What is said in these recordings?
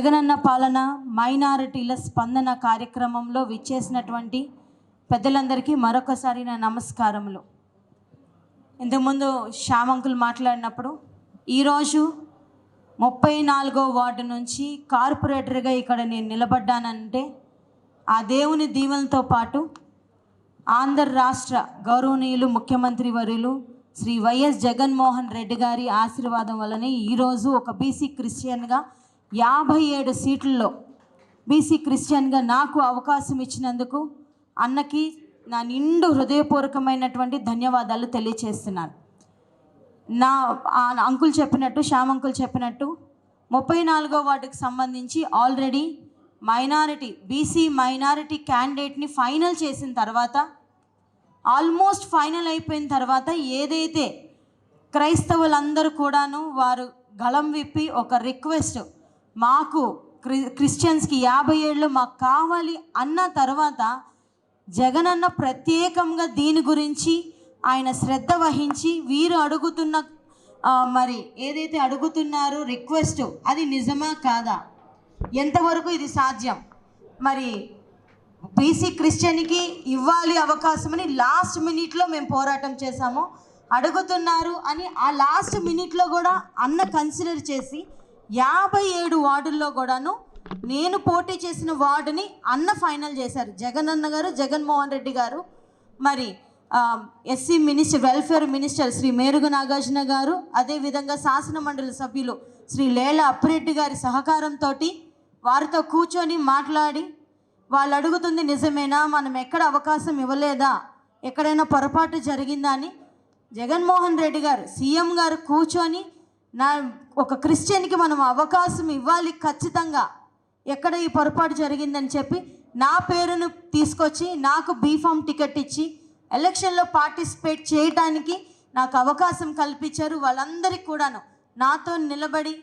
జగనన్న పాలన మైనారిటీల స్పందన కార్యక్రమంలో విచ్చేసినటువంటి పెద్దలందరికీ మరొకసారి నా నమస్కారములు. ఇంతకుముందు శ్యామంకులు మాట్లాడినప్పుడు ఈరోజు ముప్పై నాలుగో వార్డు నుంచి కార్పొరేటర్గా ఇక్కడ నేను నిలబడ్డానంటే ఆ దేవుని దీవెనతో పాటు ఆంధ్ర రాష్ట్ర గౌరవనీయులు ముఖ్యమంత్రి వర్యులు శ్రీ వైఎస్ జగన్మోహన్ రెడ్డి గారి ఆశీర్వాదం వల్లనే ఈరోజు ఒక బీసీ క్రిస్టియన్గా యాభై ఏడు సీట్లలో బీసీ క్రిస్టియన్గా నాకు అవకాశం ఇచ్చినందుకు అన్నకి నా నిండు హృదయపూర్వకమైనటువంటి ధన్యవాదాలు తెలియచేస్తున్నాను. నా ఆ అంకుల్ చెప్పినట్టు శ్యామ్ అంకుల్ చెప్పినట్టు ముప్పై నాలుగో వార్డుకి సంబంధించి ఆల్రెడీ మైనారిటీ బీసీ మైనారిటీ క్యాండిడేట్ని ఫైనల్ చేసిన తర్వాత ఆల్మోస్ట్ ఫైనల్ అయిపోయిన తర్వాత ఏదైతే క్రైస్తవులందరూ కూడాను వారు గళం విప్పి ఒక రిక్వెస్ట్ మాకు క్రి క్రిస్టియన్స్కి యాభై ఏళ్ళు మాకు కావాలి అన్న తర్వాత జగనన్న ప్రత్యేకంగా దీని గురించి ఆయన శ్రద్ధ వహించి వీరు అడుగుతున్న మరి ఏదైతే అడుగుతున్నారో రిక్వెస్ట్ అది నిజమా కాదా? ఎంతవరకు ఇది సాధ్యం? మరి బీసీ క్రిస్టియన్కి ఇవ్వాలి అవకాశమని లాస్ట్ మినిట్లో మేము పోరాటం చేశాము. అడుగుతున్నారు అని ఆ లాస్ట్ మినిట్లో కూడా అన్న కన్సిడర్ చేసి యాభై ఏడు వార్డుల్లో కూడాను నేను పోటీ చేసిన వార్డుని అన్న ఫైనల్ చేశారు. జగన్ అన్న గారు జగన్మోహన్ రెడ్డి గారు. మరి SC minister welfare minister Shri Merugu Nagarjuna garu అదేవిధంగా శాసనమండలి సభ్యులు శ్రీ లేల అప్పిరెడ్డి గారి సహకారంతో వారితో కూర్చొని మాట్లాడి వాళ్ళు అడుగుతుంది నిజమేనా మనం ఎక్కడ అవకాశం ఇవ్వలేదా ఎక్కడైనా పొరపాటు జరిగిందా అని జగన్మోహన్ రెడ్డి గారు సీఎం గారు కూర్చొని నా ఒక క్రిస్టియన్కి మనం అవకాశం ఇవ్వాలి ఖచ్చితంగా. ఎక్కడ ఈ పొరపాటు జరిగిందని చెప్పి నా పేరును తీసుకొచ్చి నాకు బీఫామ్ టికెట్ ఇచ్చి ఎలక్షన్లో పార్టిసిపేట్ చేయడానికి నాకు అవకాశం కల్పించారు వాళ్ళందరికీ కూడాను. నాతో నిలబడి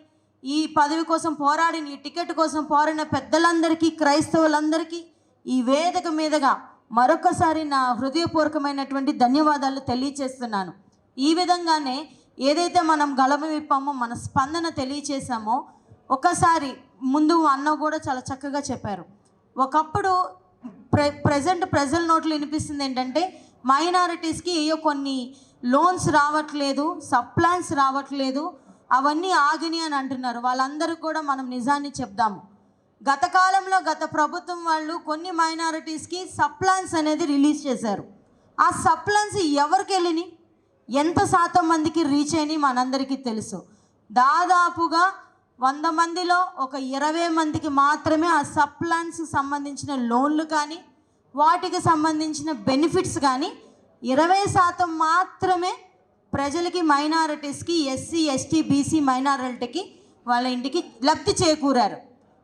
ఈ పదవి కోసం పోరాడిన ఈ టికెట్ కోసం పోరాడిన పెద్దలందరికీ క్రైస్తవులందరికీ ఈ వేదిక మీదుగా మరొకసారి నా హృదయపూర్వకమైనటువంటి ధన్యవాదాలు తెలియచేస్తున్నాను. ఈ విధంగానే ఏదైతే మనం గళం విప్పామో మన స్పందన తెలియచేసామో ఒకసారి ముందు అన్న కూడా చాలా చక్కగా చెప్పారు. ఒకప్పుడు ప్రె ప్రజెంట్ ప్రజల నోట్లు వినిపిస్తుంది ఏంటంటే మైనారిటీస్కి ఏయో కొన్ని లోన్స్ రావట్లేదు సప్లాన్స్ రావట్లేదు అవన్నీ ఆగిని అని అంటున్నారు. వాళ్ళందరూ కూడా మనం నిజాన్ని చెప్దాము. గత కాలంలో గత ప్రభుత్వం వాళ్ళు కొన్ని మైనారిటీస్కి సప్లాన్స్ అనేది రిలీజ్ చేశారు. ఆ సప్లాన్స్ ఎవరికి వెళ్ళినాయి? ఎంత శాతం మందికి రీచ్ అయినాయి మనందరికీ తెలుసు. దాదాపుగా వంద మందిలో ఒక ఇరవై మందికి మాత్రమే ఆ సప్లాన్స్ సంబంధించిన లోన్లు కానీ వాటికి సంబంధించిన బెనిఫిట్స్ కానీ ఇరవై శాతం మాత్రమే ప్రజలకి మైనారిటీస్కి ఎస్సీ ఎస్టీ బీసీ మైనారిటీకి వాళ్ళ ఇంటికి లబ్ధి చేకూరారు.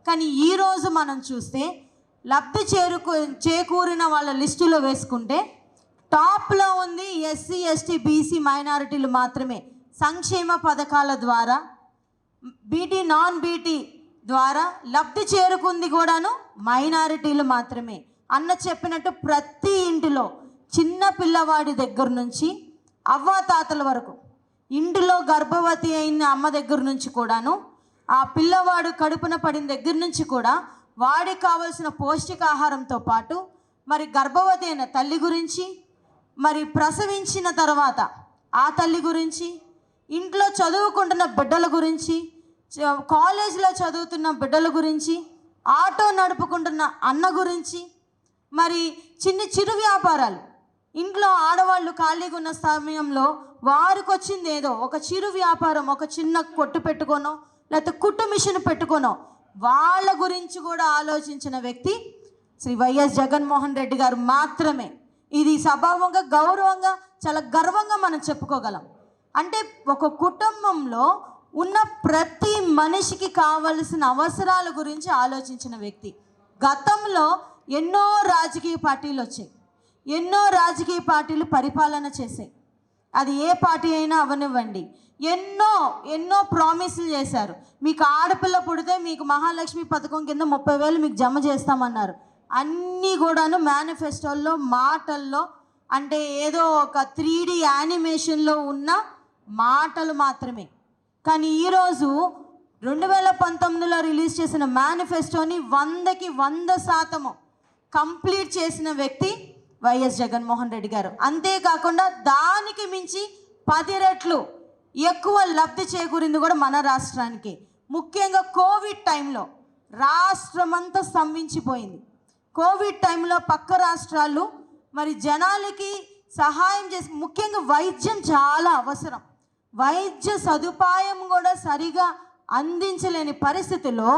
కానీ ఈరోజు మనం చూస్తే లబ్ధి చేరుకు చేకూరిన వాళ్ళ లిస్టులో వేసుకుంటే టాప్లో ఉంది ఎస్సీ ఎస్టీ బీసీ మైనారిటీలు మాత్రమే. సంక్షేమ పథకాల ద్వారా బీటీ నాన్ బీటీ ద్వారా లబ్ధి చేరుకుంది కూడాను మైనారిటీలు మాత్రమే. అన్న చెప్పినట్టు ప్రతి ఇంటిలో చిన్న పిల్లవాడి దగ్గర నుంచి అవ్వాతాతల వరకు ఇంటిలో గర్భవతి అయిన అమ్మ దగ్గర నుంచి కూడాను ఆ పిల్లవాడు కడుపున పడిన దగ్గర నుంచి కూడా వాడికి కావలసిన పౌష్టికాహారంతో పాటు మరి గర్భవతి అయిన తల్లి గురించి మరి ప్రసవించిన తర్వాత ఆ తల్లి గురించి ఇంట్లో చదువుకుంటున్న బిడ్డల గురించి చ- కాలేజీలో చదువుతున్న బిడ్డల గురించి ఆటో నడుపుకుంటున్న అన్న గురించి మరి చిన్న చిరు వ్యాపారాలు. ఇంట్లో ఆడవాళ్ళు ఖాళీగా ఉన్న సమయంలో వారికి వచ్చింది ఏదో ఒక చిరు వ్యాపారం ఒక చిన్న కొట్టు పెట్టుకోనో లేకపోతే కుట్టు మిషన్ పెట్టుకోనో వాళ్ళ గురించి కూడా ఆలోచించిన వ్యక్తి శ్రీ వైఎస్ జగన్మోహన్ రెడ్డి గారు మాత్రమే. ఇది స్వభావంగా గౌరవంగా చాలా గర్వంగా మనం చెప్పుకోగలం. అంటే ఒక కుటుంబంలో ఉన్న ప్రతి మనిషికి కావలసిన అవసరాల గురించి ఆలోచించిన వ్యక్తి. గతంలో ఎన్నో రాజకీయ పార్టీలు వచ్చాయి. ఎన్నో రాజకీయ పార్టీలు పరిపాలన చేశాయి. అది ఏ పార్టీ అయినా అవనివ్వండి. ఎన్నో ఎన్నో ప్రామిసులు చేశారు. మీకు ఆడపిల్ల పుడితే మీకు మహాలక్ష్మి పథకం కింద ముప్పై వేలు మీకు జమ చేస్తామన్నారు. అన్నీ కూడాను మేనిఫెస్టోల్లో మాటల్లో అంటే ఏదో ఒక త్రీ డి యానిమేషన్లో ఉన్న మాటలు మాత్రమే. కానీ ఈరోజు రెండు వేల పంతొమ్మిదిలో రిలీజ్ చేసిన మేనిఫెస్టోని వందకి వంద శాతము కంప్లీట్ చేసిన వ్యక్తి వైఎస్ జగన్మోహన్ రెడ్డి గారు. అంతేకాకుండా దానికి మించి పది రెట్లు ఎక్కువ లబ్ధి చేకూరింది కూడా మన రాష్ట్రానికి. ముఖ్యంగా కోవిడ్ టైంలో రాష్ట్రమంతా స్తంభించిపోయింది. కోవిడ్ టైంలో పక్క రాష్ట్రాలు మరి జనాలకి సహాయం చేసి ముఖ్యంగా వైద్యం చాలా అవసరం. వైద్య సదుపాయం కూడా సరిగా అందించలేని పరిస్థితిలో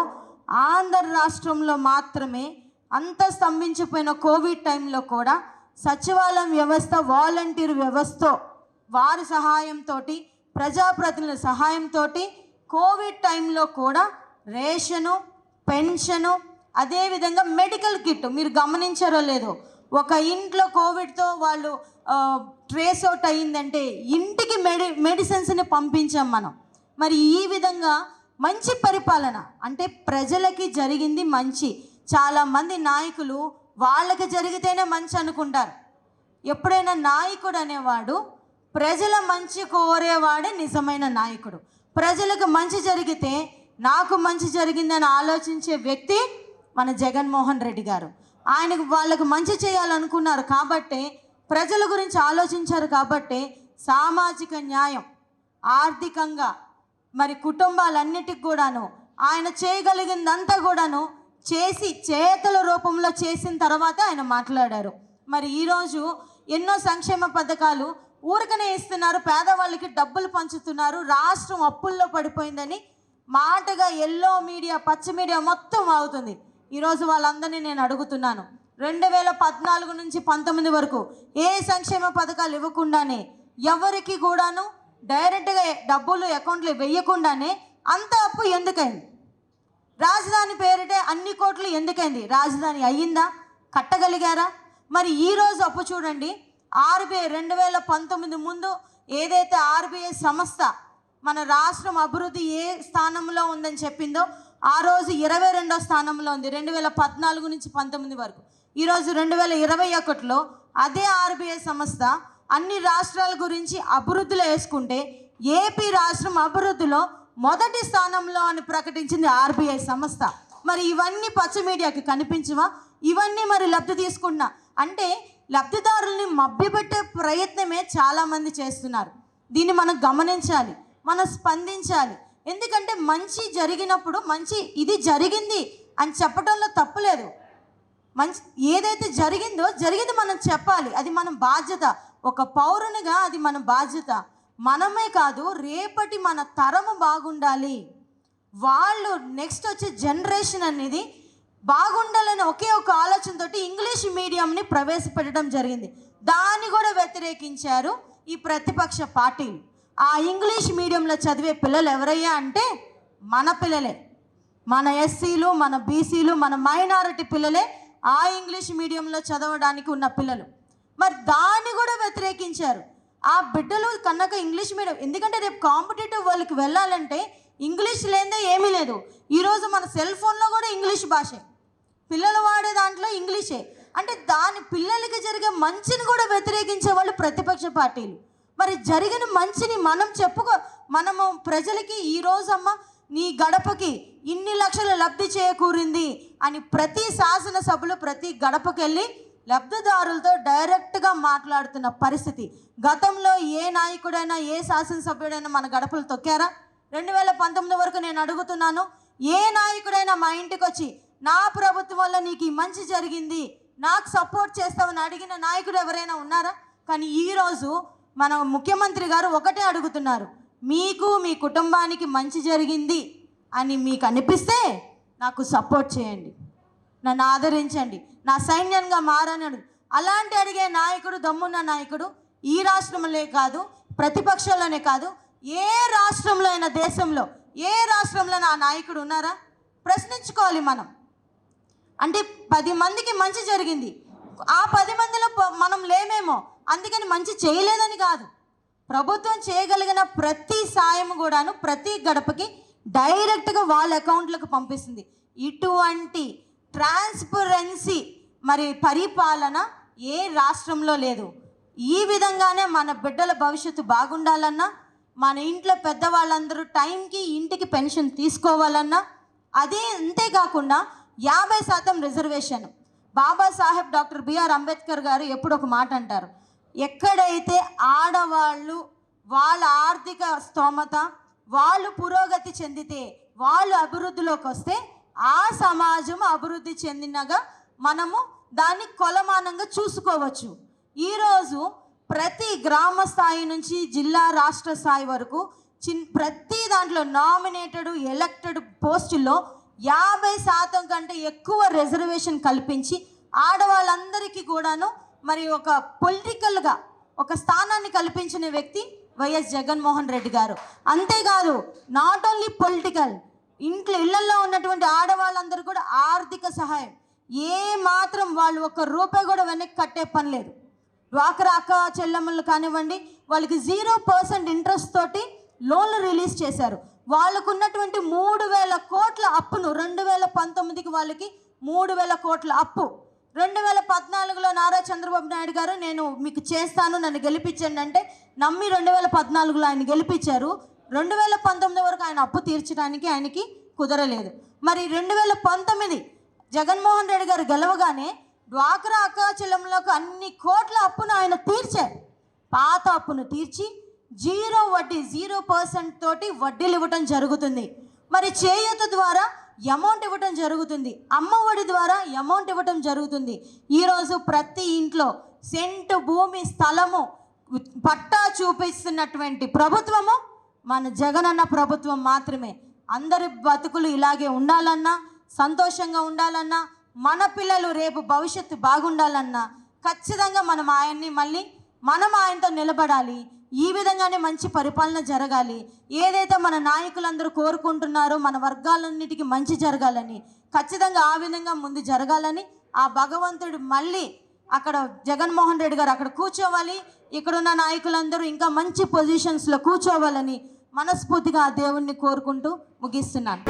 ఆంధ్ర రాష్ట్రంలో మాత్రమే అంత స్తంభించిపోయిన కోవిడ్ టైంలో కూడా సచివాలయం వ్యవస్థ వాలంటీర్ వ్యవస్థ వారి సహాయంతో ప్రజాప్రతినిధుల సహాయంతో కోవిడ్ టైంలో కూడా రేషను పెన్షను అదేవిధంగా మెడికల్ కిట్ మీరు గమనించారో లేదో ఒక ఇంట్లో కోవిడ్తో వాళ్ళు ట్రేస్ అవుట్ అయ్యిందంటే ఇంటికి మెడి మెడిసిన్స్ని పంపించాం మనం. మరి ఈ విధంగా మంచి పరిపాలన అంటే ప్రజలకి జరిగింది మంచి. చాలామంది నాయకులు వాళ్ళకి జరిగితేనే మంచి అనుకుంటారు. ఎప్పుడైనా నాయకుడు అనేవాడు ప్రజల మంచి కోరేవాడే నిజమైన నాయకుడు. ప్రజలకు మంచి జరిగితే నాకు మంచి జరిగిందని ఆలోచించే వ్యక్తి మన జగన్మోహన్ రెడ్డి గారు. ఆయనకు వాళ్ళకు మంచి చేయాలనుకున్నారు కాబట్టే ప్రజల గురించి ఆలోచించారు కాబట్టే సామాజిక న్యాయం ఆర్థికంగా మరి కుటుంబాలన్నిటికి కూడాను ఆయన చేయగలిగిందంతా కూడాను చేసి చేతల రూపంలో చేసిన తర్వాత ఆయన మాట్లాడారు. మరి ఈరోజు ఎన్నో సంక్షేమ పథకాలు ఊరికనే ఇస్తున్నారు పేదవాళ్ళకి డబ్బులు పంచుతున్నారు రాష్ట్రం అప్పుల్లో పడిపోయిందని మాటగా ఎల్లో మీడియా పచ్చ మీడియా మొత్తం అవుతుంది ఈరోజు వాళ్ళందరినీ నేను అడుగుతున్నాను. రెండు వేల పద్నాలుగు నుంచి పంతొమ్మిది వరకు ఏ సంక్షేమ పథకాలు ఇవ్వకుండానే ఎవరికి కూడాను డైరెక్ట్గా డబ్బులు అకౌంట్లో వెయ్యకుండానే అంత అప్పు ఎందుకైంది? రాజధాని పేరిటే అన్ని కోట్లు ఎందుకైంది? రాజధాని అయ్యిందా? కట్టగలిగారా? మరి ఈరోజు అప్పు చూడండి. ఆర్బీఐ రెండు వేల పంతొమ్మిది ముందు ఏదైతే ఆర్బీఐ సంస్థ మన రాష్ట్రం అభివృద్ధి ఏ స్థానంలో ఉందని చెప్పిందో ఆ రోజు ఇరవై రెండో స్థానంలో ఉంది రెండు వేల పద్నాలుగు నుంచి పంతొమ్మిది వరకు. ఈరోజు రెండు వేల ఇరవై ఒకటిలో అదే ఆర్బీఐ సంస్థ అన్ని రాష్ట్రాల గురించి అభివృద్ధిలో వేసుకుంటే ఏపీ రాష్ట్రం అభివృద్ధిలో మొదటి స్థానంలో అని ప్రకటించింది ఆర్బీఐ సంస్థ. మరి ఇవన్నీ పచ్చ మీడియాకి కనిపించవా? ఇవన్నీ మరి లబ్ధి తీసుకున్నా అంటే లబ్ధిదారుల్ని మభ్యపెట్టే ప్రయత్నమే చాలామంది చేస్తున్నారు. దీన్ని మనం గమనించాలి మనం స్పందించాలి. ఎందుకంటే మంచి జరిగినప్పుడు మంచి ఇది జరిగింది అని చెప్పడంలో తప్పులేదు మంచి ఏదైతే జరిగిందో జరిగింది మనం చెప్పాలి. అది మన బాధ్యత. ఒక పౌరునిగా అది మన బాధ్యత. మనమే కాదు రేపటి మన తరము బాగుండాలి. వాళ్ళు నెక్స్ట్ వచ్చే జనరేషన్ అనేది బాగుండాలని ఒకే ఒక ఆలోచనతోటి ఇంగ్లీష్ మీడియంని ప్రవేశపెట్టడం జరిగింది. దాన్ని కూడా వ్యతిరేకించారు ఈ ప్రతిపక్ష పార్టీలు. ఆ ఇంగ్లీష్ మీడియంలో చదివే పిల్లలు ఎవరయ్యా అంటే మన పిల్లలే. మన ఎస్సీలు మన బీసీలు మన మైనారిటీ పిల్లలే ఆ ఇంగ్లీష్ మీడియంలో చదవడానికి ఉన్న పిల్లలు. మరి దాన్ని కూడా వ్యతిరేకించారు. ఆ బిడ్డలు కన్నాక ఇంగ్లీష్ మీడియం. ఎందుకంటే రేపు కాంపిటేటివ్ వాళ్ళకి వెళ్ళాలంటే ఇంగ్లీష్ లేదే ఏమీ లేదు. ఈరోజు మన సెల్ ఫోన్లో కూడా ఇంగ్లీష్ భాషే. పిల్లలు వాడే దాంట్లో ఇంగ్లీషే. అంటే దాని పిల్లలకి జరిగే మంచిని కూడా వ్యతిరేకించే వాళ్ళు ప్రతిపక్ష పార్టీలు. మరి జరిగిన మంచిని మనం చెప్పుకో మనము ప్రజలకి ఈ రోజమ్మ నీ గడపకి ఇన్ని లక్షల లబ్ధి చేకూరింది అని ప్రతి శాసనసభలో ప్రతి గడపకెళ్ళి లబ్ధిదారులతో డైరెక్ట్గా మాట్లాడుతున్న పరిస్థితి. గతంలో ఏ నాయకుడైనా ఏ శాసనసభ్యుడైనా మన గడపలు తొక్కారా? రెండు వేల పంతొమ్మిది వరకు నేను అడుగుతున్నాను ఏ నాయకుడైనా మా ఇంటికి వచ్చి నా ప్రభుత్వం వల్ల నీకు ఈ మంచి జరిగింది నాకు సపోర్ట్ చేస్తామని అడిగిన నాయకుడు ఎవరైనా ఉన్నారా? కానీ ఈరోజు మన ముఖ్యమంత్రి గారు ఒకటే అడుగుతున్నారు మీకు మీ కుటుంబానికి మంచి జరిగింది అని మీకు అనిపిస్తే నాకు సపోర్ట్ చేయండి. నన్ను ఆదరించండి. నా సైన్యంగా మారని అలాంటి అడిగే నాయకుడు దమ్మున్న నాయకుడు ఈ రాష్ట్రంలో కాదు ప్రతిపక్షంలోనే కాదు ఏ రాష్ట్రంలో అయినా దేశంలో ఏ రాష్ట్రంలో నా నాయకుడు ఉన్నారా? ప్రశ్నించుకోవాలి మనం. అంటే పది మందికి మంచి జరిగింది. ఆ పది మందిలో మనం లేమేమో అందుకని మంచి చేయలేదని కాదు. ప్రభుత్వం చేయగలిగిన ప్రతి సాయం కూడాను ప్రతి గడపకి డైరెక్ట్గా వాళ్ళ అకౌంట్లకు పంపిస్తుంది. ఇటువంటి ట్రాన్స్పరెన్సీ మరి పరిపాలన ఏ రాష్ట్రంలో లేదు. ఈ విధంగానే మన బిడ్డల భవిష్యత్తు బాగుండాలన్నా మన ఇంట్లో పెద్దవాళ్ళందరూ టైంకి ఇంటికి పెన్షన్ తీసుకోవాలన్నా అదే అంతేకాకుండా యాభై శాతం reservation. Babasaheb doctor BR Ambedkar garu ఎప్పుడు ఒక మాట అంటారు. ఎక్కడైతే ఆడవాళ్ళు వాళ్ళ ఆర్థిక స్తోమత వాళ్ళు పురోగతి చెందితే వాళ్ళు అభివృద్ధిలోకి వస్తే ఆ సమాజం అభివృద్ధి చెందినగా మనము దాన్ని కొలమానంగా చూసుకోవచ్చు. ఈరోజు ప్రతి గ్రామ స్థాయి నుంచి జిల్లా రాష్ట్ర స్థాయి వరకు చిన్ ప్రతి దాంట్లో నామినేటెడ్ ఎలక్టెడ్ పోస్టుల్లో యాభై శాతం కంటే ఎక్కువ రిజర్వేషన్ కల్పించి ఆడవాళ్ళందరికీ కూడాను మరి ఒక పొలిటికల్గా ఒక స్థానాన్ని కల్పించిన వ్యక్తి వైఎస్ జగన్మోహన్ రెడ్డి గారు. అంతేకాదు నాట్ ఓన్లీ పొలిటికల్ ఇంట్లో ఇళ్ళలో ఉన్నటువంటి ఆడవాళ్ళందరూ కూడా ఆర్థిక సహాయం. ఏ మాత్రం వాళ్ళు ఒక రూపాయి కూడా వెనక్కి కట్టే పని లేదు. డ్వాక్రా అక్క చెల్లెమ్మలు కానివ్వండి వాళ్ళకి జీరో పర్సెంట్ ఇంట్రెస్ట్ తోటి లోన్లు రిలీజ్ చేశారు. వాళ్ళకు ఉన్నటువంటి మూడు వేల కోట్ల అప్పును రెండు వేల పంతొమ్మిదికి వాళ్ళకి మూడు వేల కోట్ల అప్పు రెండు వేల పద్నాలుగులో నారా చంద్రబాబు నాయుడు గారు నేను మీకు చేస్తాను నన్ను గెలిపించండి అంటే నమ్మి రెండు వేల పద్నాలుగులో ఆయన గెలిపించారు. రెండు వేల పంతొమ్మిది వరకు ఆయన అప్పు తీర్చడానికి ఆయనకి కుదరలేదు. మరి రెండు వేల పంతొమ్మిది జగన్మోహన్ రెడ్డి గారు గెలవగానే డ్వాక్రా అక్కాచెల్లెములకు అన్ని కోట్ల అప్పును ఆయన తీర్చారు. పాత అప్పును తీర్చి జీరో వడ్డీ జీరో పర్సెంట్ తోటి వడ్డీలు ఇవ్వటం జరుగుతుంది. మరి చేయూత ద్వారా అమౌంట్ ఇవ్వటం జరుగుతుంది. అమ్మ ఒడి ద్వారా అమౌంట్ ఇవ్వటం జరుగుతుంది. ఈరోజు ప్రతి ఇంట్లో సెంటు భూమి స్థలము పట్టా చూపిస్తున్నటువంటి ప్రభుత్వము మన జగనన్న ప్రభుత్వం మాత్రమే. అందరి బతుకులు ఇలాగే ఉండాలన్నా సంతోషంగా ఉండాలన్నా మన పిల్లలు రేపు భవిష్యత్తు బాగుండాలన్నా ఖచ్చితంగా మనం ఆయన్ని మళ్ళీ మనం ఆయనతో నిలబడాలి. ఈ విధంగానే మంచి పరిపాలన జరగాలి. ఏదైతే మన నాయకులందరూ కోరుకుంటున్నారో మన వర్గాలన్నిటికీ మంచి జరగాలని ఖచ్చితంగా ఆ విధంగా ముందు జరగాలని ఆ భగవంతుడు మళ్ళీ అక్కడ జగన్మోహన్ రెడ్డి గారు అక్కడ కూర్చోవాలి. ఇక్కడున్న నాయకులందరూ ఇంకా మంచి పొజిషన్స్లో కూర్చోవాలని మనస్ఫూర్తిగా ఆ దేవుణ్ణి కోరుకుంటూ ముగిస్తున్నాను.